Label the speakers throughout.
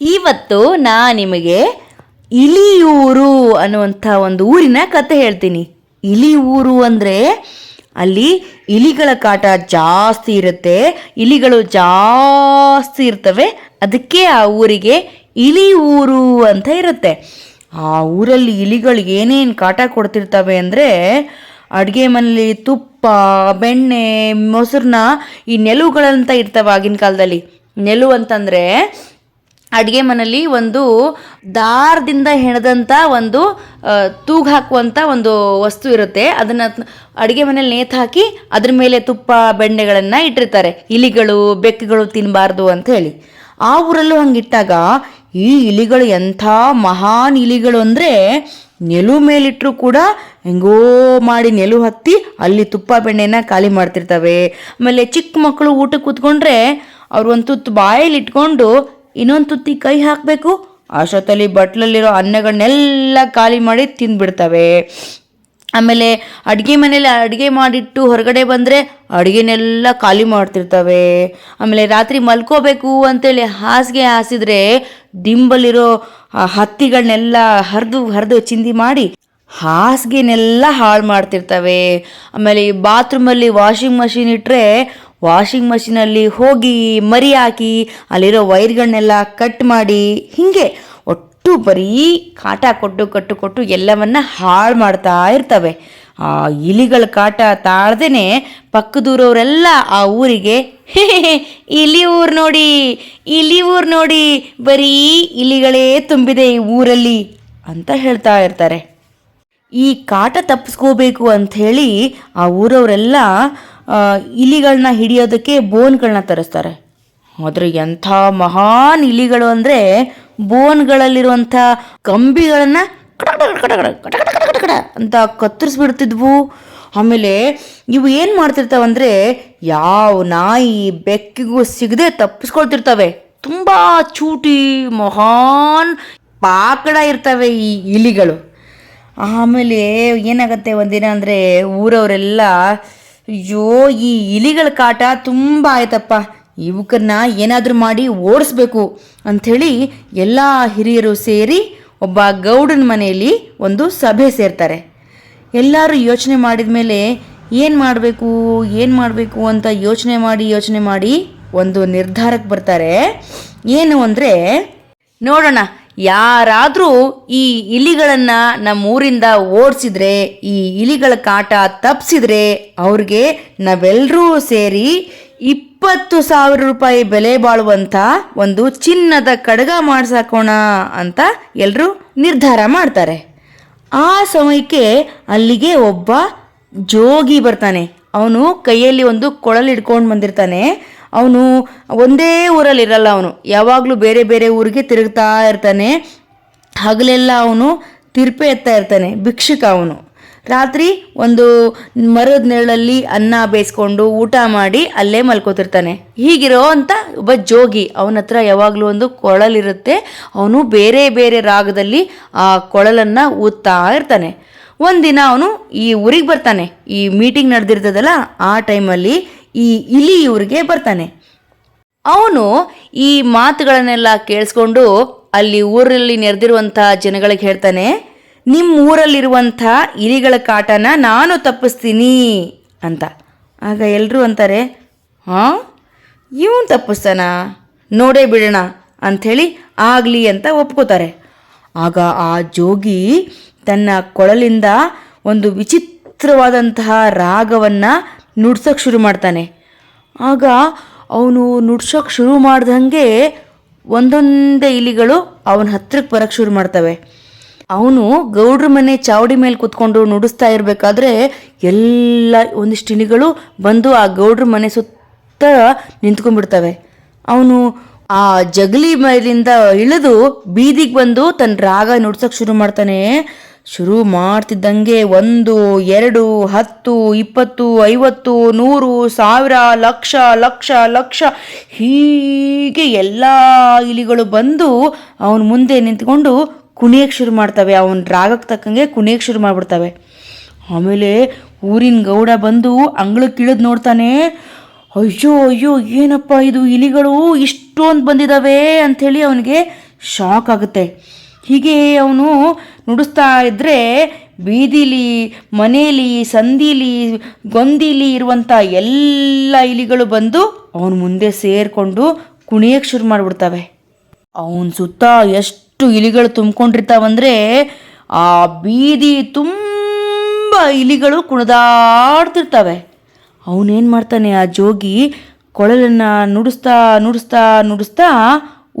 Speaker 1: ಇವತ್ತು ನಾ ನಿಮಗೆ ಇಲಿಯೂರು ಅನ್ನುವಂಥ ಒಂದು ಊರಿನ ಕತೆ ಹೇಳ್ತೀನಿ. ಇಲಿ ಊರು ಅಂದರೆ ಅಲ್ಲಿ ಇಲಿಗಳ ಕಾಟ ಜಾಸ್ತಿ ಇರುತ್ತೆ. ಇಲಿಗಳು ಜಾಸ್ತಿ ಇರ್ತವೆ. ಅದಕ್ಕೆ ಆ ಊರಿಗೆ ಇಲಿ ಊರು ಅಂತ ಇರುತ್ತೆ. ಆ ಊರಲ್ಲಿ ಇಲಿಗಳು ಏನೇನು ಕಾಟ ಕೊಡ್ತಿರ್ತವೆ ಅಂದರೆ ಅಡುಗೆ ಮನೆಯಲ್ಲಿ ತುಪ್ಪ, ಬೆಣ್ಣೆ ಮೊಸರನ್ನ ಈ ನೆಲುಗಳಂತ ಇರ್ತವೆ ಆಗಿನ ಕಾಲದಲ್ಲಿ. ನೆಲು ಅಂತಂದರೆ ಅಡುಗೆ ಮನೆಯಲ್ಲಿ ಒಂದು ದಾರದಿಂದ ಹೆಣದಂಥ ಒಂದು ತೂಗು ಹಾಕುವಂಥ ಒಂದು ವಸ್ತು ಇರುತ್ತೆ. ಅದನ್ನು ಅಡುಗೆ ಮನೇಲಿ ನೇತು ಹಾಕಿ ಅದ್ರ ಮೇಲೆ ತುಪ್ಪ, ಬೆಣ್ಣೆಗಳನ್ನು ಇಟ್ಟಿರ್ತಾರೆ. ಇಲಿಗಳು, ಬೆಕ್ಕುಗಳು ತಿನ್ನಬಾರ್ದು ಅಂತ ಹೇಳಿ. ಆ ಊರಲ್ಲೂ ಹಂಗಿಟ್ಟಾಗ ಈ ಇಲಿಗಳು ಎಂಥ ಮಹಾನ್ ಇಲಿಗಳು ಅಂದರೆ ನೆಲು ಮೇಲಿಟ್ಟರು ಕೂಡ ಹೆಂಗೋ ಮಾಡಿ ನೆಲು ಹತ್ತಿ ಅಲ್ಲಿ ತುಪ್ಪ ಬೆಣ್ಣೆನ ಖಾಲಿ ಮಾಡ್ತಿರ್ತವೆ. ಆಮೇಲೆ ಚಿಕ್ಕ ಮಕ್ಕಳು ಊಟಕ್ಕೆ ಕೂತ್ಕೊಂಡ್ರೆ ಅವ್ರು ಒಂದು ತುತ್ತು ಬಾಯಲ್ಲಿ ಇಟ್ಕೊಂಡು ಇನ್ನೊಂದು ತುತ್ತಿ ಕೈ ಹಾಕಬೇಕು. ಅಷ್ಟೊತ್ತಲ್ಲಿ ಬಟ್ಲಲ್ಲಿರೋ ಅನ್ನಗಳನ್ನೆಲ್ಲ ಖಾಲಿ ಮಾಡಿ ತಿಂದ್ಬಿಡ್ತವೆ. ಆಮೇಲೆ ಅಡುಗೆ ಮನೇಲಿ ಅಡುಗೆ ಮಾಡಿಟ್ಟು ಹೊರಗಡೆ ಬಂದರೆ ಅಡುಗೆನೆಲ್ಲ ಖಾಲಿ ಮಾಡ್ತಿರ್ತವೆ. ಆಮೇಲೆ ರಾತ್ರಿ ಮಲ್ಕೋಬೇಕು ಅಂತೇಳಿ ಹಾಸಿಗೆ ಹಾಸಿದ್ರೆ ದಿಂಬಲ್ಲಿರೋ ಹತ್ತಿಗಳನ್ನೆಲ್ಲ ಹರಿದು ಹರಿದು ಚಿಂದಿ ಮಾಡಿ ಹಾಸಿಗೆನೆಲ್ಲ ಹಾಳು ಮಾಡ್ತಿರ್ತವೆ. ಆಮೇಲೆ ಈ ಬಾತ್ರೂಮಲ್ಲಿ ವಾಷಿಂಗ್ ಮಷಿನ್ ಇಟ್ಟರೆ ವಾಷಿಂಗ್ ಮಷಿನಲ್ಲಿ ಹೋಗಿ ಮರಿ ಹಾಕಿ ಅಲ್ಲಿರೋ ವೈರ್ಗಳನ್ನೆಲ್ಲ ಕಟ್ ಮಾಡಿ ಹೀಗೆ ಒಟ್ಟು ಬರೀ ಕಾಟ ಕೊಟ್ಟು ಕಟ್ಟು ಕೊಟ್ಟು ಎಲ್ಲವನ್ನ ಹಾಳು ಮಾಡ್ತಾ ಇರ್ತವೆ. ಆ ಇಲಿಗಳ ಕಾಟ ತಾಳ್ದೇನೆ ಪಕ್ಕದೂರವರೆಲ್ಲ ಆ ಊರಿಗೆ "ಹೇ, ಹೇ, ಹೇ, ಇಲಿ ಊರು ನೋಡಿ ಇಲಿ ಊರು ನೋಡಿ ಬರೀ ಇಲಿಗಳೇ ತುಂಬಿದೆ ಈ ಊರಲ್ಲಿ ಅಂತ ಹೇಳ್ತಾ ಇರ್ತಾರೆ. ಈ ಕಾಟ ತಪ್ಪಿಸ್ಕೋಬೇಕು ಅಂಥೇಳಿ ಆ ಊರವರೆಲ್ಲ ಇಲಿಗಳನ್ನ ಹಿಡಿಯೋದಕ್ಕೆ ಬೋನ್ಗಳನ್ನ ತರಿಸ್ತಾರೆ. ಆದರೆ ಎಂಥ ಮಹಾನ್ ಇಲಿಗಳು ಅಂದರೆ ಬೋನ್ಗಳಲ್ಲಿರುವಂಥ ಕಂಬಿಗಳನ್ನು ಅಂತ ಕತ್ತರಿಸ್ಬಿಡ್ತಿದ್ವು. ಆಮೇಲೆ ಇವು ಏನು ಮಾಡ್ತಿರ್ತಾವಂದರೆ ಯಾವ ನಾಯಿ ಬೆಕ್ಕಿಗೂ ಸಿಗದೆ ತಪ್ಪಿಸ್ಕೊಳ್ತಿರ್ತವೆ. ತುಂಬ ಚೂಟಿ, ಮಹಾನ್ ಪಾಕಡ ಇರ್ತವೆ ಈ ಇಲಿಗಳು. ಆಮೇಲೆ ಏನಾಗುತ್ತೆ ಒಂದಿನ ಅಂದರೆ ಊರವರೆಲ್ಲ ಅಯ್ಯೋ, ಈ ಇಲಿಗಳ ಕಾಟ ತುಂಬ ಆಯ್ತಪ್ಪ. ಇವುಕನ್ನ ಏನಾದರೂ ಮಾಡಿ ಓಡಿಸ್ಬೇಕು ಅಂಥೇಳಿ ಎಲ್ಲ ಹಿರಿಯರು ಸೇರಿ ಒಬ್ಬ ಗೌಡನ ಮನೆಯಲ್ಲಿ ಒಂದು ಸಭೆ ಸೇರ್ತಾರೆ. ಎಲ್ಲರೂ ಯೋಚನೆ ಮಾಡಿದ ಮೇಲೆ ಏನು ಮಾಡಬೇಕು ಏನು ಮಾಡಬೇಕು ಅಂತ ಯೋಚನೆ ಮಾಡಿ ಯೋಚನೆ ಮಾಡಿ ಒಂದು ನಿರ್ಧಾರಕ್ಕೆ ಬರ್ತಾರೆ. ಏನು ಅಂದರೆ, ನೋಡೋಣ ಯಾರಾದರೂ ಈ ಇಲಿಗಳನ್ನು ನಮ್ಮ ಊರಿಂದ ಓಡಿಸಿದ್ರೆ, ಈ ಇಲಿಗಳ ಕಾಟ ತಪ್ಪಿಸಿದ್ರೆ ಅವ್ರಿಗೆ ನಾವೆಲ್ಲರೂ ಸೇರಿ ಇಪ್ಪತ್ತು ಸಾವಿರ ರೂಪಾಯಿ ಬೆಲೆ ಬಾಳುವಂಥ ಒಂದು ಚಿನ್ನದ ಕಡಗ ಮಾಡ್ಸಾಕೋಣ ಅಂತ ಎಲ್ಲರೂ ನಿರ್ಧಾರ ಮಾಡ್ತಾರೆ. ಆ ಸಮಯಕ್ಕೆ ಅಲ್ಲಿಗೆ ಒಬ್ಬ ಜೋಗಿ ಬರ್ತಾನೆ. ಅವನು ಕೈಯಲ್ಲಿ ಒಂದು ಕೊಳಲಿಡ್ಕೊಂಡು ಬಂದಿರ್ತಾನೆ. ಅವನು ಒಂದೇ ಊರಲ್ಲಿ ಇರಲ್ಲ ಅವನು. ಯಾವಾಗಲೂ ಬೇರೆ ಬೇರೆ ಊರಿಗೆ ತಿರುಗ್ತಾ ಇರ್ತಾನೆ. ಹಗಲೆಲ್ಲ ಅವನು ತಿರ್ಪೆ ಎತ್ತಾ ಇರ್ತಾನೆ, ಭಿಕ್ಷುಕ ಅವನು. ರಾತ್ರಿ ಒಂದು ಮರದ ನೆರಳಲ್ಲಿ ಅನ್ನ ಬೇಯಿಸ್ಕೊಂಡು ಊಟ ಮಾಡಿ ಅಲ್ಲೇ ಮಲ್ಕೋತಿರ್ತಾನೆ. ಹೀಗಿರೋ ಅಂತ ಒಬ್ಬ ಜೋಗಿ ಅವನ ಹತ್ರ ಯಾವಾಗಲೂ ಒಂದು ಕೊಳಲಿರುತ್ತೆ. ಅವನು ಬೇರೆ ಬೇರೆ ರಾಗದಲ್ಲಿ ಆ ಕೊಳಲನ್ನು ಊದ್ತಾ ಇರ್ತಾನೆ. ಒಂದಿನ ಅವನು ಈ ಊರಿಗೆ ಬರ್ತಾನೆ. ಈ ಮೀಟಿಂಗ್ ನಡೆದಿರ್ತದಲ್ಲ, ಆ ಟೈಮಲ್ಲಿ ಈ ಇಲಿ ಇವ್ರಿಗೆ ಬರ್ತಾನೆ. ಅವನು ಈ ಮಾತುಗಳನ್ನೆಲ್ಲ ಕೇಳಿಸ್ಕೊಂಡು ಅಲ್ಲಿ ಊರಲ್ಲಿ ನೆರೆದಿರುವಂಥ ಜನಗಳಿಗೆ ಹೇಳ್ತಾನೆ ನಿಮ್ಮ ಊರಲ್ಲಿರುವಂಥ ಇಲಿಗಳ ಕಾಟನ ನಾನು ತಪ್ಪಿಸ್ತೀನಿ ಅಂತ. ಆಗ ಎಲ್ಲರೂ ಅಂತಾರೆ, ಹಾಂ? ಇವನು ತಪ್ಪಿಸ್ತಾನ? ನೋಡೇ ಬಿಡೋಣ ಅಂಥೇಳಿ ಆಗಲಿ ಅಂತ ಒಪ್ಕೋತಾರೆ. ಆಗ ಆ ಜೋಗಿ ತನ್ನ ಕೊಳಲಿಂದ ಒಂದು ವಿಚಿತ್ರವಾದಂತಹ ರಾಗವನ್ನು ನುಡ್ಸೋಕ್ಕೆ ಶುರು ಮಾಡ್ತಾನೆ. ಆಗ ಅವನು ನುಡ್ಸೋಕ್ಕೆ ಶುರು ಮಾಡ್ದಂಗೆ ಒಂದೊಂದೇ ಇಲಿಗಳು ಅವನ ಹತ್ತಿರಕ್ಕೆ ಬರೋಕ್ಕೆ ಶುರು ಮಾಡ್ತವೆ. ಅವನು ಗೌಡ್ರ ಮನೆ ಚಾವಡಿ ಮೇಲೆ ಕುತ್ಕೊಂಡು ನುಡಿಸ್ತಾ ಇರಬೇಕಾದ್ರೆ ಎಲ್ಲ ಒಂದಿಷ್ಟು ಇಲಿಗಳು ಬಂದು ಆ ಗೌಡ್ರ ಮನೆ ಸುತ್ತ ನಿಂತ್ಕೊಂಡ್ಬಿಡ್ತವೆ. ಅವನು ಆ ಜಗಲಿ ಮೇಲಿಂದ ಇಳಿದು ಬೀದಿಗೆ ಬಂದು ತನ್ನ ರಾಗ ನುಡ್ಸೋಕೆ ಶುರು ಮಾಡ್ತಾನೆ. ಶುರು ಮಾಡ್ತಿದ್ದಂಗೆ ಒಂದು, ಎರಡು, ಹತ್ತು, ಇಪ್ಪತ್ತು, ಐವತ್ತು, ನೂರು, ಸಾವಿರ, ಲಕ್ಷ ಲಕ್ಷ ಲಕ್ಷ. ಹೀಗೆ ಎಲ್ಲ ಇಲಿಗಳು ಬಂದು ಅವನ ಮುಂದೆ ನಿಂತ್ಕೊಂಡು ಕುಣಿಯಕ್ಕೆ ಶುರು ಮಾಡ್ತವೆ. ಅವನ ರಾಗಕ್ಕೆ ತಕ್ಕಂಗೆ ಕುಣಿಯಕ್ಕೆ ಶುರು ಮಾಡಿಬಿಡ್ತವೆ. ಆಮೇಲೆ ಊರಿನ ಗೌಡ ಬಂದು ಅಂಗಳಕ್ಕೆ ಇಳಿದು ನೋಡ್ತಾನೆ, ಅಯ್ಯೋ ಅಯ್ಯೋ, ಏನಪ್ಪ ಇದು ಇಲಿಗಳು? ಇಷ್ಟೊಂದು ಬಂದಿದ್ದಾವೆ ಅಂಥೇಳಿ ಅವನಿಗೆ ಶಾಕ್ ಆಗುತ್ತೆ. ಹೀಗೆ ಅವನು ನುಡಿಸ್ತಾ ಇದ್ದರೆ ಬೀದಿಲಿ, ಮನೇಲಿ, ಸಂದಿಲಿ, ಗೊಂದಿಲಿ ಇರುವಂಥ ಎಲ್ಲ ಇಲಿಗಳು ಬಂದು ಅವನ ಮುಂದೆ ಸೇರಿಕೊಂಡು ಕುಣಿಯಕ್ಕೆ ಶುರು ಮಾಡಿಬಿಡ್ತವೆ. ಅವನ ಸುತ್ತ ಎಷ್ಟು ಇಲಿಗಳು ತುಂಬಿಕೊಂಡಿರ್ತಾವಂದ್ರೆ ಆ ಬೀದಿ ತುಂಬ ಇಲಿಗಳು ಕುಣಿದಾಡ್ತಿರ್ತವೆ. ಅವನೇನು ಮಾಡ್ತಾನೆ, ಆ ಜೋಗಿ ಕೊಳಲನ್ನು ನುಡಿಸ್ತಾ ನುಡಿಸ್ತಾ ನುಡಿಸ್ತಾ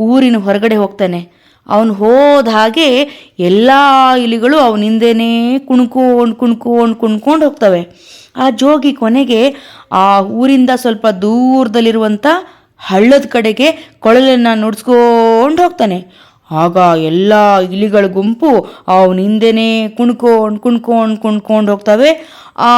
Speaker 1: ಊರಿನ ಹೊರಗಡೆ ಹೋಗ್ತಾನೆ. ಅವನು ಹೋದ ಹಾಗೆ ಎಲ್ಲ ಇಲಿಗಳು ಅವನ ಹಿಂದೆನೇ ಕುಣ್ಕೊಂಡು ಕುಣ್ಕೊಂಡು ಕುಣ್ಕೊಂಡು ಹೋಗ್ತವೆ. ಆ ಜೋಗಿ ಕೊನೆಗೆ ಆ ಊರಿಂದ ಸ್ವಲ್ಪ ದೂರದಲ್ಲಿರುವಂಥ ಹಳ್ಳದ ಕಡೆಗೆ ಕೊಳಲನ್ನು ನುಡ್ಸ್ಕೊಂಡು ಹೋಗ್ತಾನೆ. ಆಗ ಎಲ್ಲ ಇಲಿಗಳ ಗುಂಪು ಅವನ ಹಿಂದೆನೇ ಕುಣ್ಕೊಂಡು ಕುಣ್ಕೊಂಡು ಕುಣ್ಕೊಂಡು ಹೋಗ್ತವೆ. ಆ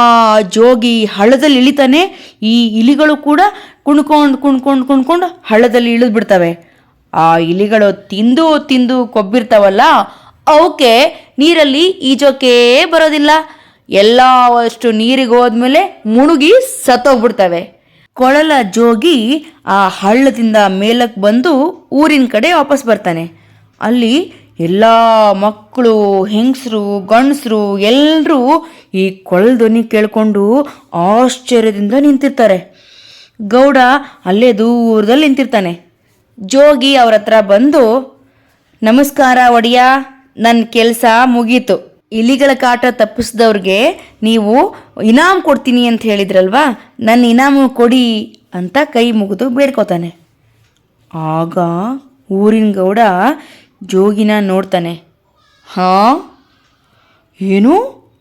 Speaker 1: ಜೋಗಿ ಹಳ್ಳದಲ್ಲಿ ಇಳಿತಾನೆ. ಈ ಇಲಿಗಳು ಕೂಡ ಕುಣ್ಕೊಂಡು ಕುಣ್ಕೊಂಡು ಕುಣ್ಕೊಂಡು ಹಳ್ಳದಲ್ಲಿ ಇಳಿದು ಬಿಡ್ತವೆ ಆ ಇಲಿಗಳು ತಿಂದು ತಿಂದು ಕೊಬ್ಬಿರ್ತಾವಲ್ಲ, ಅವಕ್ಕೆ ನೀರಲ್ಲಿ ಈಜೋಕೆ ಬರೋದಿಲ್ಲ. ಎಲ್ಲ ಅಷ್ಟು ನೀರಿಗೆ ಹೋದ್ಮೇಲೆ ಮುಳುಗಿ ಸತ್ತೋಗ್ಬಿಡ್ತವೆ. ಕೊಳಲ ಜೋಗಿ ಆ ಹಳ್ಳದಿಂದ ಮೇಲಕ್ಕೆ ಬಂದು ಊರಿನ ಕಡೆ ವಾಪಸ್ ಬರ್ತಾನೆ. ಅಲ್ಲಿ ಎಲ್ಲ ಮಕ್ಕಳು, ಹೆಂಗಸರು, ಗಂಡಸರು ಎಲ್ಲರೂ ಈ ಕೊಳಲ್ ಧ್ವನಿ ಕೇಳಿಕೊಂಡು ಆಶ್ಚರ್ಯದಿಂದ ನಿಂತಿರ್ತಾರೆ. ಗೌಡ ಅಲ್ಲೇ ದೂರದಲ್ಲಿ ನಿಂತಿರ್ತಾನೆ. ಜೋಗಿ ಅವ್ರ ಹತ್ರ ಬಂದು, ನಮಸ್ಕಾರ ಒಡೆಯ ನನ್ನ ಕೆಲಸ ಮುಗೀತು. ಇಲಿಗಳ ಕಾಟ ತಪ್ಪಿಸಿದವ್ರಿಗೆ ನೀವು ಇನಾಮ್ ಕೊಡ್ತೀನಿ ಅಂತ ಹೇಳಿದ್ರಲ್ವಾ? ನನ್ನ ಇನಾಮು ಕೊಡಿ ಅಂತ ಕೈ ಮುಗಿದು ಬೇಡ್ಕೋತಾನೆ. ಆಗ ಊರಿನ ಗೌಡ ಜೋಗಿನ ನೋಡ್ತಾನೆ. ಹಾಂ? ಏನು?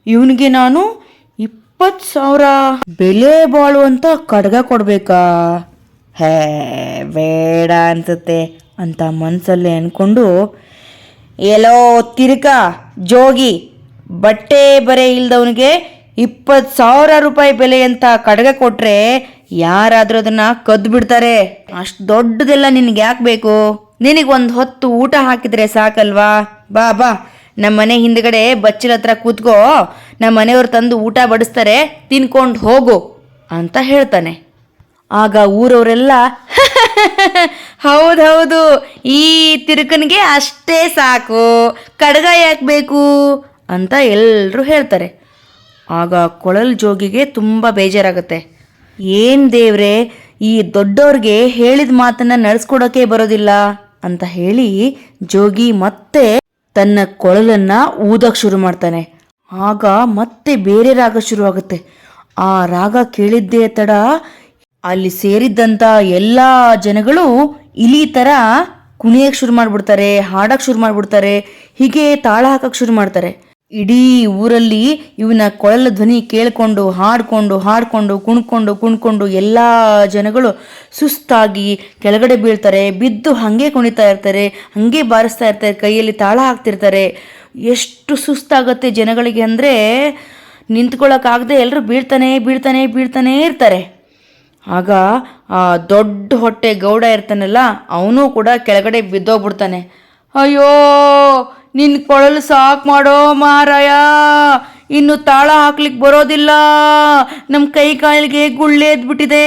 Speaker 1: ಇವನಿಗೆ ನಾನು ಇಪ್ಪತ್ತು ಸಾವಿರ ಬೆಲೆ ಬಾಳುವಂಥ ಕಡ್ಗ ಕೊಡಬೇಕಾ? ಹೇ, ಬೇಡ ಅನ್ಸುತ್ತೆ ಅಂತ ಮನಸ್ಸಲ್ಲೇ ಅಂದ್ಕೊಂಡು ಎಲ್ಲೋ ತಿರುಕ ಜೋಗಿ ಬಟ್ಟೆ ಬರೆ ಇಲ್ದವನಿಗೆ ಇಪ್ಪತ್ತು ಸಾವಿರ ರೂಪಾಯಿ ಬೆಲೆ ಅಂತ ಕಡಗ ಕೊಟ್ರೆ ಯಾರಾದರೂ ಅದನ್ನ ಕದ್ದು ಬಿಡ್ತಾರೆ ಅಷ್ಟು ದೊಡ್ಡದೆಲ್ಲ ನಿನಗೆ ಯಾಕೆ ಬೇಕು? ನಿನಗೆ ಒಂದು ಹೊತ್ತು ಊಟ ಹಾಕಿದ್ರೆ ಸಾಕಲ್ವಾ? ಬಾ ಬಾ. ನಮ್ಮ ಮನೆ ಹಿಂದ್ಗಡೆ ಬಚ್ಚಲ ಹತ್ರ ಕೂತ್ಕೋ. ನಮ್ಮ ಮನೆಯವ್ರು ತಂದು ಊಟ ಬಡಿಸ್ತಾರೆ, ತಿನ್ಕೊಂಡು ಹೋಗು ಅಂತ ಹೇಳ್ತಾನೆ. ಆಗ ಊರವರೆಲ್ಲ, ಹೌದೌದು, ಈ ತಿರುಕನಿಗೆ ಅಷ್ಟೇ ಸಾಕು ಕಡಗ ಯಾಕೆ ಬೇಕು ಅಂತ ಎಲ್ಲರೂ ಹೇಳ್ತಾರೆ. ಆಗ ಕೊಳಲ್ ಜೋಗಿಗೆ ತುಂಬ ಬೇಜಾರಾಗುತ್ತೆ. ಏನು ದೇವ್ರೆ, ಈ ದೊಡ್ಡವ್ರಿಗೆ ಹೇಳಿದ ಮಾತನ್ನ ನಡೆಸ್ಕೊಡೋಕೆ ಬರೋದಿಲ್ಲ ಅಂತ ಹೇಳಿ ಜೋಗಿ ಮತ್ತೆ ತನ್ನ ಕೊಳಲನ್ನ ಊದಕ್ ಶುರು ಮಾಡ್ತಾನೆ. ಆಗ ಮತ್ತೆ ಬೇರೆ ರಾಗ ಶುರುವಾಗುತ್ತೆ. ಆ ರಾಗ ಕೇಳಿದ್ದೇ ತಡ ಅಲ್ಲಿ ಸೇರಿದ್ದಂಥ ಎಲ್ಲ ಜನಗಳು ಇಲಿ ಥರ ಕುಣಿಯಕ್ಕೆ ಶುರು ಮಾಡ್ಬಿಡ್ತಾರೆ ಹಾಡಕ್ಕೆ ಶುರು ಮಾಡಿಬಿಡ್ತಾರೆ, ಹೀಗೆ ತಾಳ ಹಾಕಕ್ಕೆ ಶುರು ಮಾಡ್ತಾರೆ. ಇಡೀ ಊರಲ್ಲಿ ಇವನ ಕೊಳಲ ಧ್ವನಿ ಕೇಳಿಕೊಂಡು, ಹಾಡ್ಕೊಂಡು ಹಾಡ್ಕೊಂಡು, ಕುಣ್ಕೊಂಡು ಕುಣ್ಕೊಂಡು ಎಲ್ಲ ಜನಗಳು ಸುಸ್ತಾಗಿ ಕೆಳಗಡೆ ಬೀಳ್ತಾರೆ, ಬಿದ್ದು ಹಾಗೆ ಕುಣಿತಾ ಇರ್ತಾರೆ, ಹಾಗೆ ಬಾರಿಸ್ತಾ ಇರ್ತಾರೆ, ಕೈಯಲ್ಲಿ ತಾಳ ಹಾಕ್ತಿರ್ತಾರೆ. ಎಷ್ಟು ಸುಸ್ತಾಗತ್ತೆ ಜನಗಳಿಗೆ ಅಂದರೆ ನಿಂತ್ಕೊಳ್ಳೋಕ್ಕಾಗದೆ ಎಲ್ಲರೂ ಬೀಳ್ತಾನೆ ಬೀಳ್ತಾನೆ ಬೀಳ್ತಾನೆ ಇರ್ತಾರೆ. ಆಗ ಆ ದೊಡ್ಡ ಹೊಟ್ಟೆ ಗೌಡ ಇರ್ತಾನಲ್ಲ, ಅವನು ಕೂಡ ಕೆಳಗಡೆ ಬಿದ್ದೋಗ್ಬಿಡ್ತಾನೆ. ಅಯ್ಯೋ ನಿನ್ನ ಕೊಳಲು ಸಾಕು ಮಾಡೋ ಮಾರಾಯ. ಇನ್ನು ತಾಳ ಹಾಕ್ಲಿಕ್ಕೆ ಬರೋದಿಲ್ಲ. ನಮ್ಮ ಕೈ ಕಾಲಿಗೆ ಗುಳ್ಳೆ ಎದ್ಬಿಟ್ಟಿದೆ.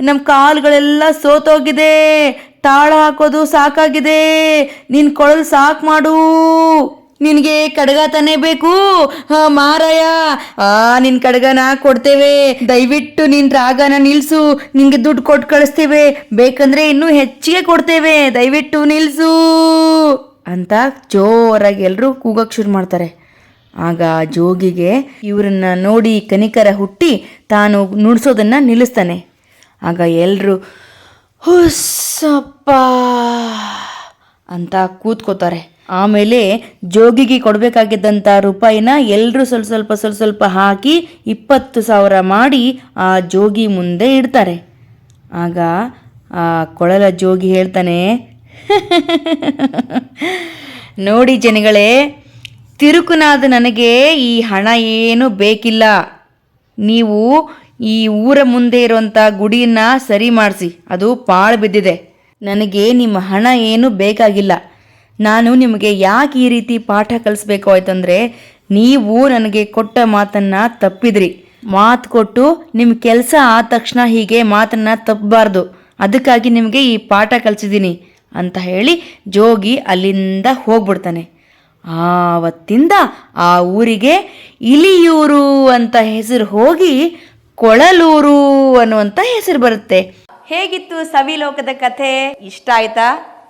Speaker 1: ನಮ್ಮ ಕಾಲುಗಳೆಲ್ಲ ಸೋತೋಗಿದೆ. ತಾಳ ಹಾಕೋದು ಸಾಕಾಗಿದೆ. ನಿನ್ನ ಕೊಳಲು ಸಾಕು ಮಾಡು. ನಿನಗೆ ಕಡಗ ತಾನೇ ಬೇಕು? ಮಾರಾಯ. ಆ, ನಿನ್ ಕಡಗನ ಕೊಡ್ತೇವೆ. ದಯವಿಟ್ಟು ನಿನ್ ರಾಗನ ನಿಲ್ಸು. ನಿನ್ಗೆ ದುಡ್ಡು ಕೊಟ್ಟು ಕಳಿಸ್ತೇವೆ. ಬೇಕಂದ್ರೆ ಇನ್ನೂ ಹೆಚ್ಚಿಗೆ ಕೊಡ್ತೇವೆ. ದಯವಿಟ್ಟು ನಿಲ್ಸು. ಅಂತ ಜೋರಾಗಿ ಎಲ್ಲರೂ ಕೂಗಕ್ಕೆ ಶುರು ಮಾಡ್ತಾರೆ. ಆಗ ಜೋಗಿಗೆ ಇವರನ್ನ ನೋಡಿ ಕನಿಕರ ಹುಟ್ಟಿ ತಾನು ನುಡ್ಸೋದನ್ನ ನಿಲ್ಲಿಸ್ತಾನೆ. ಆಗ ಎಲ್ಲರೂ ಹುಸ್ಸಪ್ಪ ಅಂತ ಕೂತ್ಕೋತಾರೆ. ಆಮೇಲೆ ಜೋಗಿಗೆ ಕೊಡಬೇಕಾಗಿದ್ದಂಥ ರೂಪಾಯಿನ ಎಲ್ಲರೂ ಸ್ವಲ್ಪ ಸ್ವಲ್ಪ ಸ್ವಲ್ಪ ಸ್ವಲ್ಪ ಹಾಕಿ ಇಪ್ಪತ್ತು ಸಾವಿರ ಮಾಡಿ ಆ ಜೋಗಿ ಮುಂದೆ ಇಡ್ತಾರೆ. ಆಗ ಆ ಕೊಳಲ ಜೋಗಿ ಹೇಳ್ತಾನೆ, ನೋಡಿ ಜನಗಳೇ, ತಿರುಕುನಾದ ನನಗೆ ಈ ಹಣ ಏನು ಬೇಕಿಲ್ಲ. ನೀವು ಈ ಊರ ಮುಂದೆ ಇರುವಂಥ ಗುಡಿಯನ್ನು ಸರಿ ಮಾಡಿಸಿ. ಅದು ಪಾಳು ಬಿದ್ದಿದೆ. ನನಗೆ ನಿಮ್ಮ ಹಣ ಏನು ಬೇಕಾಗಿಲ್ಲ. ನಾನು ನಿಮಗೆ ಯಾಕೆ ಈ ರೀತಿ ಪಾಠ ಕಲಿಸ್ಬೇಕು ಆಯ್ತಂದ್ರೆ, ನೀವು ನನಗೆ ಕೊಟ್ಟ ಮಾತನ್ನ ತಪ್ಪಿದ್ರಿ. ಮಾತು ಕೊಟ್ಟು ನಿಮ್ಮ ಕೆಲಸ ಆದ ತಕ್ಷಣ ಹೀಗೆ ಮಾತನ್ನ ತಪ್ಪಬಾರ್ದು. ಅದಕ್ಕಾಗಿ ನಿಮಗೆ ಈ ಪಾಠ ಕಲಿಸಿದ್ದೀನಿ ಅಂತ ಹೇಳಿ ಜೋಗಿ ಅಲ್ಲಿಂದ ಹೋಗ್ಬಿಡ್ತಾನೆ. ಆವತ್ತಿಂದ ಆ ಊರಿಗೆ ಇಲಿಯೂರು ಅಂತ ಹೆಸರು ಹೋಗಿ ಕೊಳಲೂರು ಅನ್ನುವಂಥ ಹೆಸರು ಬರುತ್ತೆ. ಹೇಗಿತ್ತು ಸವಿಲೋಕದ ಕಥೆ? ಇಷ್ಟ ಆಯ್ತಾ?